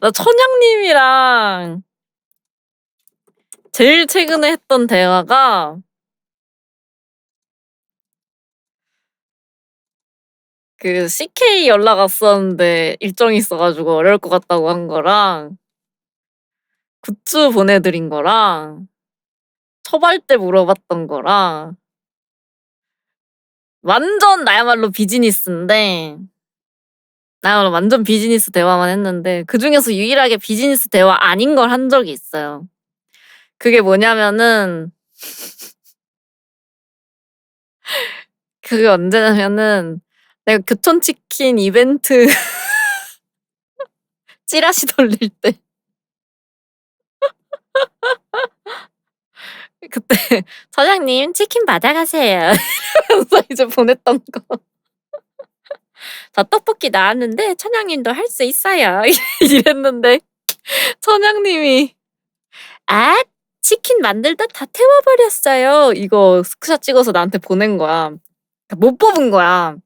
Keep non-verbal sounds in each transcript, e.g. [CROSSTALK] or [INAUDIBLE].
나 천양님이랑 제일 최근에 했던 대화가 그 CK 연락 왔었는데 일정이 있어가지고 어려울 것 같다고 한 거랑 굿즈 보내드린 거랑 처발 때 물어봤던 거랑 완전 나야말로 비즈니스인데 나야말로 완전 비즈니스 대화만 했는데 그 중에서 유일하게 비즈니스 대화 아닌 걸 한 적이 있어요. 그게 뭐냐면은 [LAUGHS] 그게 언제냐면은 내가 교촌치킨 이벤트 [LAUGHS] 찌라시 돌릴 때 [LAUGHS] 그때 "사장님 치킨 받아가세요." 이러면서 이제 보냈던 거. " 저 떡볶이 나왔는데 천양님도 할 수 있어요." [LAUGHS] 이랬는데 천양님이 "아 치킨 만들다 다 태워 버렸어요." 이거 스크샷 찍어서 나한테 보낸 거야. 그러니까 못 뽑은 거야.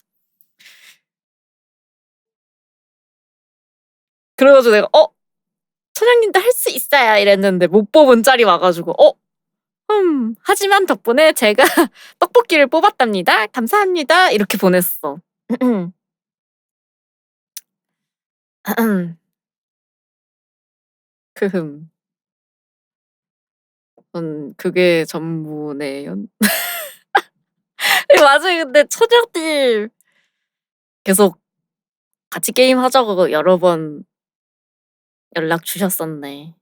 그래 가지고 내가 "어 천양님도 할 수 있어요." 이랬는데 못 뽑은 짤이 와 가지고 "어 음 하지만 덕분에 제가 [LAUGHS] 떡볶이를 뽑았답니다. 감사합니다." 이렇게 보냈어. [CLEARS THROAT] 크흠. 전 그게 전부네요. 예 맞아요. 근데 천양님 계속 같이 게임하자고 여러 번 연락 주셨었네.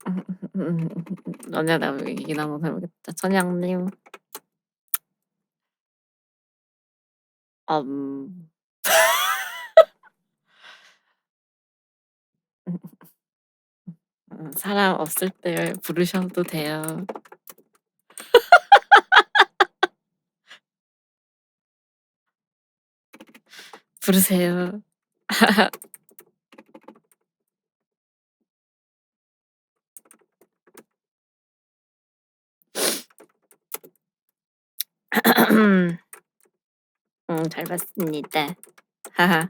[LAUGHS] 언제 내가 얘기나 한번 해 보겠다. 천양님. 음. 음 사람 없을 때 부르셔도 돼요. [LAUGHS] 부르세요. [LAUGHS] 음 잘 봤습니다. 하하.